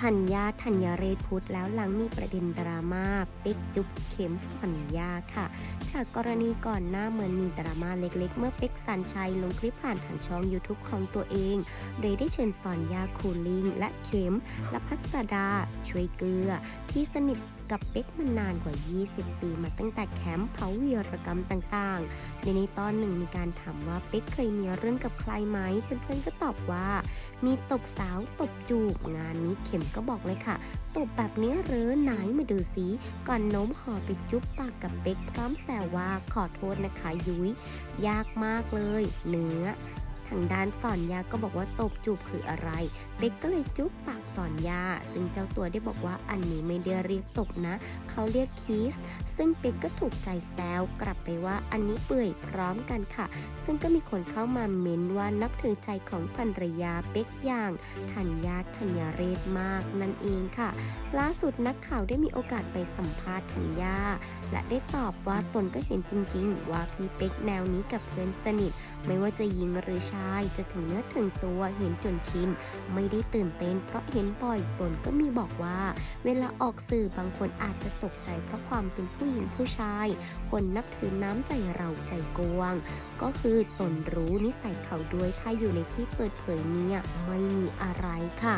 ธัญญาธัญเรศพุทธแล้วหลังมีประเด็นดราม่าเป็กจุ๊บเข็มสัญญาค่ะ จากกรณีก่อนหน้าเหมือนมีดราม่าเล็กๆ เมื่อเป็กสันชัยลงคลิปผ่านทางช่อง YouTube ของตัวเอง โดยได้เชิญสอนยาคูลิง และเข็มและพัสดา ช่วยเกลือ ที่สนิทกับเป็กมานานกว่า 20 ปีมาตั้งแต่แคมป์เผาวีรกรรมต่างๆ ในในตอนหนึ่งมีการถามว่าเป็กเคยมีเรื่องกับใครไหม เพื่อนๆก็ตอบว่า มีตบสาวตบจูบงานนี้เข็มก็บอกเลยค่ะตบแบบนี้เหรือไหนมาดูสิก่อนโน้มขอไปจุ๊บปากกับเป็กพร้อมแซวว่าขอโทษนะคะยุ้ยยากมากเลย เนื้อ ทางด้านสอนยาก็บอกว่าตบจูบคืออะไร เป็กก็เลยจุ๊บปากสอนยา ซึ่งเจ้าตัวได้บอกว่าอันนี้ไม่ได้เรียกตบนะ เขาเรียกคีส ซึ่งเป็กก็ถูกใจแซวกลับไปว่าอันนี้เปื่อยพร้อมกันค่ะ ซึ่งก็มีคนเข้ามาเม้นว่านับถือใจของภรรยาเป็กอย่างธัญญาธัญเรศมากนั่นเองค่ะ ล่าสุดนักข่าวได้มีโอกาสไปสัมภาษณ์ธัญญา และได้ตอบว่าตนก็เห็นจริง ๆ ว่าพี่เป็กแนวนี้กับเพื่อนสนิท ไม่ว่าจะหญิงหรือชายจะถึงเนื้อถึงตัวเห็นจนชินไม่ได้ตื่นเต้นเพราะเห็นบ่อยตนก็มีบอกว่า เวลาออกสื่อบางคนอาจจะตกใจเพราะความเป็นผู้หญิงผู้ชาย คนนับถือน้ำใจเราใจกว้าง ก็คือตนรู้นิสัยเขาด้วยถ้าอยู่ในที่เปิดเผยเนี่ยไม่มีอะไรค่ะ